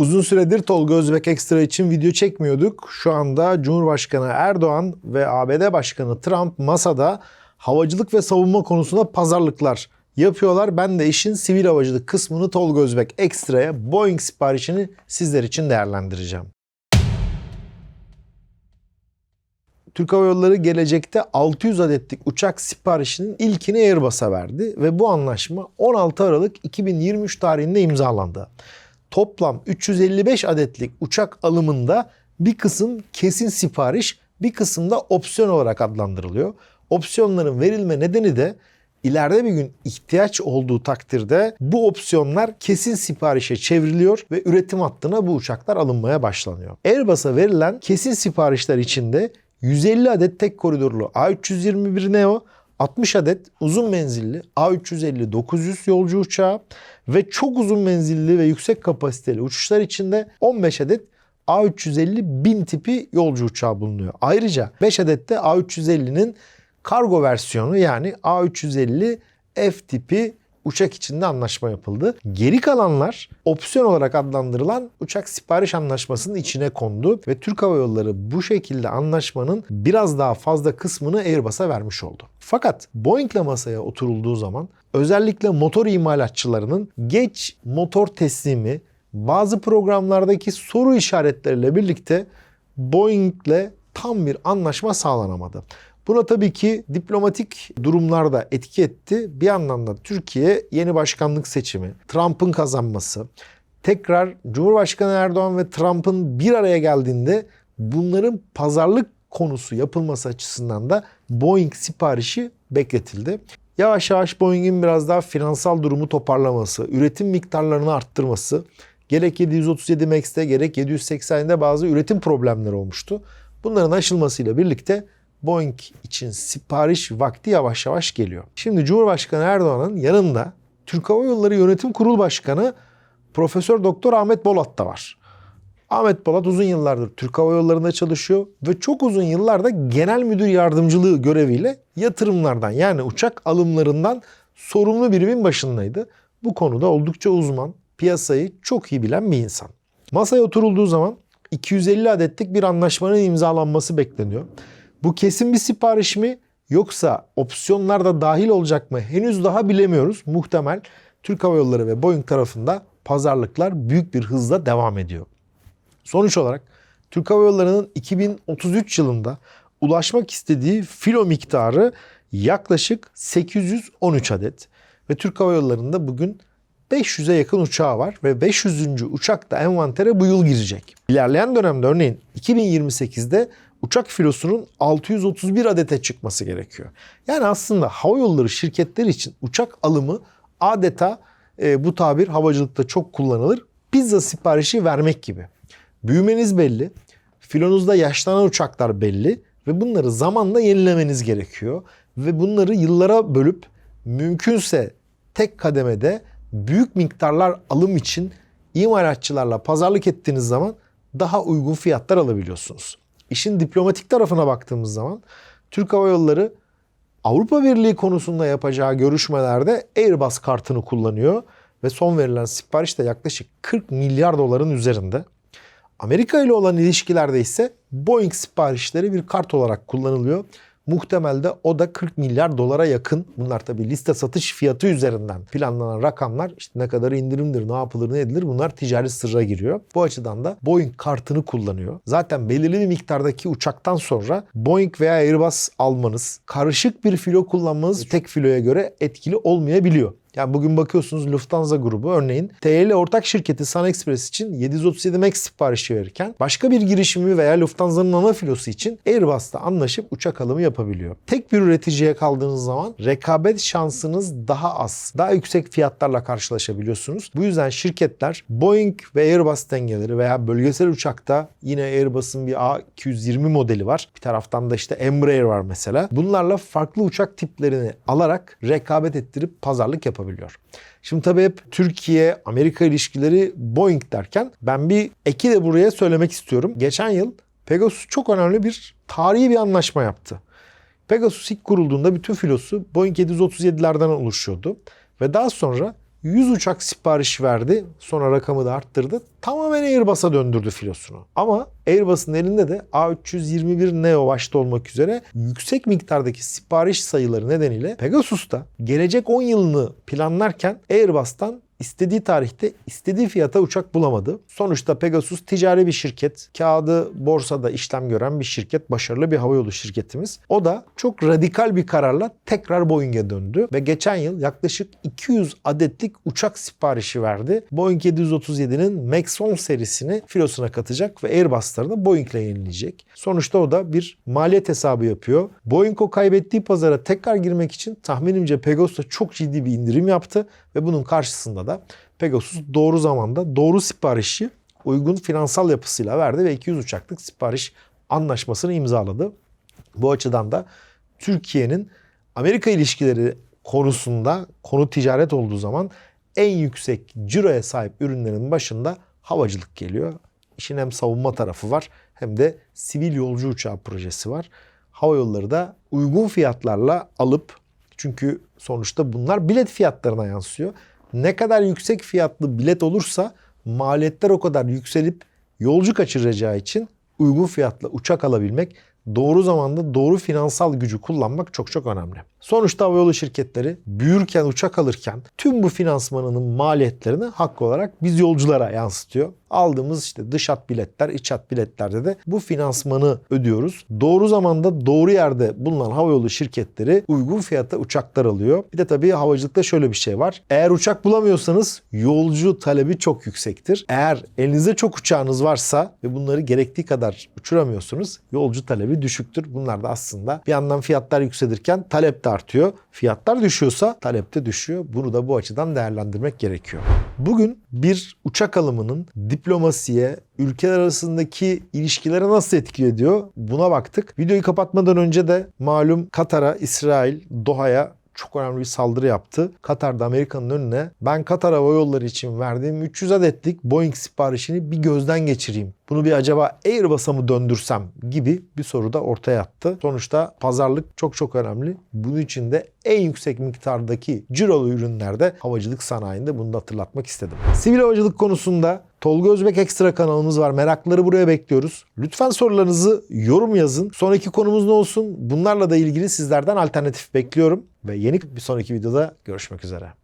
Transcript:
Uzun süredir Tolga Özbek Ekstra için video çekmiyorduk. Şu anda Cumhurbaşkanı Erdoğan ve ABD Başkanı Trump masada havacılık ve savunma konusunda pazarlıklar yapıyorlar. Ben de işin sivil havacılık kısmını Tolga Özbek Ekstra'ya Boeing siparişini sizler için değerlendireceğim. Türk Hava Yolları gelecekte 600 adetlik uçak siparişinin ilkini Airbus'a verdi ve bu anlaşma 16 Aralık 2023 tarihinde imzalandı. Toplam 355 adetlik uçak alımında bir kısım kesin sipariş, bir kısım da opsiyon olarak adlandırılıyor. Opsiyonların verilme nedeni de ileride bir gün ihtiyaç olduğu takdirde bu opsiyonlar kesin siparişe çevriliyor ve üretim hattına bu uçaklar alınmaya başlanıyor. Airbus'a verilen kesin siparişler içinde 150 adet tek koridorlu A321 Neo, 60 adet uzun menzilli A350-900 yolcu uçağı ve çok uzun menzilli ve yüksek kapasiteli uçuşlar içinde 15 adet A350 1000 tipi yolcu uçağı bulunuyor. Ayrıca 5 adet de A350'nin kargo versiyonu yani A350 F tipi uçak içinde anlaşma yapıldı. Geri kalanlar opsiyon olarak adlandırılan uçak sipariş anlaşmasının içine kondu ve Türk Hava Yolları bu şekilde anlaşmanın biraz daha fazla kısmını Airbus'a vermiş oldu. Fakat Boeing'le masaya oturulduğu zaman özellikle motor imalatçılarının geç motor teslimi bazı programlardaki soru işaretleriyle birlikte Boeing'le tam bir anlaşma sağlanamadı. Buna tabii ki diplomatik durumlar da etki etti. Bir yandan da Türkiye yeni başkanlık seçimi, Trump'ın kazanması, tekrar Cumhurbaşkanı Erdoğan ve Trump'ın bir araya geldiğinde bunların pazarlık konusu yapılması açısından da Boeing siparişi bekletildi. Yavaş yavaş Boeing'in biraz daha finansal durumu toparlaması, üretim miktarlarını arttırması, gerek 737 MAX'te gerek 780'de bazı üretim problemleri olmuştu. Bunların aşılmasıyla birlikte Boeing için sipariş vakti yavaş yavaş geliyor. Şimdi Cumhurbaşkanı Erdoğan'ın yanında Türk Hava Yolları Yönetim Kurulu Başkanı Profesör Doktor Ahmet Bolat da var. Ahmet Bolat uzun yıllardır Türk Hava Yolları'nda çalışıyor ve çok uzun yıllarda genel müdür yardımcılığı göreviyle yatırımlardan yani uçak alımlarından sorumlu birimin başındaydı. Bu konuda oldukça uzman, piyasayı çok iyi bilen bir insan. Masaya oturulduğu zaman 250 adetlik bir anlaşmanın imzalanması bekleniyor. Bu kesin bir sipariş mi yoksa opsiyonlar da dahil olacak mı henüz daha bilemiyoruz. Muhtemel Türk Hava Yolları ve Boeing tarafında pazarlıklar büyük bir hızla devam ediyor. Sonuç olarak Türk Hava Yolları'nın 2033 yılında ulaşmak istediği filo miktarı yaklaşık 813 adet ve Türk Hava Yolları'nda bugün 500'e yakın uçağı var ve 500. uçak da envantere bu yıl girecek. İlerleyen dönemde örneğin 2028'de uçak filosunun 631 adete çıkması gerekiyor. Yani aslında hava yolları şirketleri için uçak alımı adeta e, bu tabir havacılıkta çok kullanılır. Pizza siparişi vermek gibi. Büyümeniz belli, filonuzda yaşlanan uçaklar belli ve bunları zamanla yenilemeniz gerekiyor. Ve bunları yıllara bölüp mümkünse tek kademede büyük miktarlar alım için imalatçılarla pazarlık ettiğiniz zaman daha uygun fiyatlar alabiliyorsunuz. İşin diplomatik tarafına baktığımız zaman Türk Hava Yolları Avrupa Birliği konusunda yapacağı görüşmelerde Airbus kartını kullanıyor ve son verilen sipariş de yaklaşık 40 milyar doların üzerinde. Amerika ile olan ilişkilerde ise Boeing siparişleri bir kart olarak kullanılıyor. Muhtemelde o da 40 milyar dolara yakın. Bunlar tabii liste satış fiyatı üzerinden planlanan rakamlar. İşte ne kadar indirimdir, ne yapılır, ne edilir bunlar ticari sırra giriyor. Bu açıdan da Boeing kartını kullanıyor. Zaten belirli bir miktardaki uçaktan sonra Boeing veya Airbus almanız, karışık bir filo kullanmanız tek filoya göre etkili olmayabiliyor. Yani bugün bakıyorsunuz Lufthansa grubu örneğin TL ortak şirketi Sun Express için 737 MAX siparişi verirken başka bir girişimi veya Lufthansa'nın ana filosu için Airbus'ta anlaşıp uçak alımı yapabiliyor. Tek bir üreticiye kaldığınız zaman rekabet şansınız daha az. Daha yüksek fiyatlarla karşılaşabiliyorsunuz. Bu yüzden şirketler Boeing ve Airbus dengeleri veya bölgesel uçakta yine Airbus'un bir A220 modeli var. Bir taraftan da işte Embraer var mesela. Bunlarla farklı uçak tiplerini alarak rekabet ettirip pazarlık yapabiliyor yapabiliyor. Şimdi tabii hep Türkiye-Amerika ilişkileri Boeing derken ben bir eki de buraya söylemek istiyorum. Geçen yıl Pegasus çok önemli bir tarihi bir anlaşma yaptı. Pegasus ilk kurulduğunda bütün filosu Boeing 737'lerden oluşuyordu. Ve daha sonra 100 uçak sipariş verdi. Sonra rakamı da arttırdı. Tamamen Airbus'a döndürdü filosunu. Ama Airbus'un elinde de A321 Neo başta olmak üzere yüksek miktardaki sipariş sayıları nedeniyle Pegasus'ta gelecek 10 yılını planlarken Airbus'tan istediği tarihte istediği fiyata uçak bulamadı. Sonuçta Pegasus ticari bir şirket. Kağıdı borsada işlem gören bir şirket. Başarılı bir havayolu şirketimiz. O da çok radikal bir kararla tekrar Boeing'e döndü. Ve geçen yıl yaklaşık 200 adetlik uçak siparişi verdi. Boeing 737'nin MAX 10 serisini filosuna katacak ve Airbus'larını Boeing'le yenileyecek. Sonuçta o da bir maliyet hesabı yapıyor. Boeing o kaybettiği pazara tekrar girmek için tahminimce Pegasus'a çok ciddi bir indirim yaptı ve bunun karşısında da Pegasus doğru zamanda doğru siparişi uygun finansal yapısıyla verdi ve 200 uçaklık sipariş anlaşmasını imzaladı. Bu açıdan da Türkiye'nin Amerika ilişkileri konusunda konu ticaret olduğu zaman en yüksek ciroya sahip ürünlerin başında havacılık geliyor. İşin hem savunma tarafı var hem de sivil yolcu uçağı projesi var. Hava yolları da uygun fiyatlarla alıp çünkü sonuçta bunlar bilet fiyatlarına yansıyor. Ne kadar yüksek fiyatlı bilet olursa maliyetler o kadar yükselip yolcu kaçıracağı için uygun fiyatla uçak alabilmek, doğru zamanda doğru finansal gücü kullanmak çok çok önemli. Sonuçta havayolu şirketleri büyürken, uçak alırken tüm bu finansmanının maliyetlerini haklı olarak biz yolculara yansıtıyor. Aldığımız işte dış hat biletler, iç hat biletlerde de bu finansmanı ödüyoruz. Doğru zamanda doğru yerde bulunan havayolu şirketleri uygun fiyata uçaklar alıyor. Bir de tabii havacılıkta şöyle bir şey var. Eğer uçak bulamıyorsanız yolcu talebi çok yüksektir. Eğer elinizde çok uçağınız varsa ve bunları gerektiği kadar uçuramıyorsunuz yolcu talebi düşüktür. Bunlar da aslında bir yandan fiyatlar yükselirken talep de artıyor. Fiyatlar düşüyorsa talep de düşüyor. Bunu da bu açıdan değerlendirmek gerekiyor. Bugün bir uçak alımının diplomasiye, ülkeler arasındaki ilişkilere nasıl etki ediyor buna baktık. Videoyu kapatmadan önce de malum Katar'a, İsrail, Doha'ya çok önemli bir saldırı yaptı. Katar'da Amerika'nın önüne ben Katar Hava Yolları için verdiğim 300 adetlik Boeing siparişini bir gözden geçireyim. Bunu bir acaba Airbus'a mı döndürsem gibi bir soru da ortaya attı. Sonuçta pazarlık çok çok önemli. Bunun için de en yüksek miktardaki cirolu ürünlerde havacılık sanayinde bunu da hatırlatmak istedim. Sivil havacılık konusunda Tolga Özbek Ekstra kanalımız var. Merakları buraya bekliyoruz. Lütfen sorularınızı yorum yazın. Sonraki konumuz ne olsun? Bunlarla da ilgili sizlerden alternatif bekliyorum. Ve yeni bir sonraki videoda görüşmek üzere.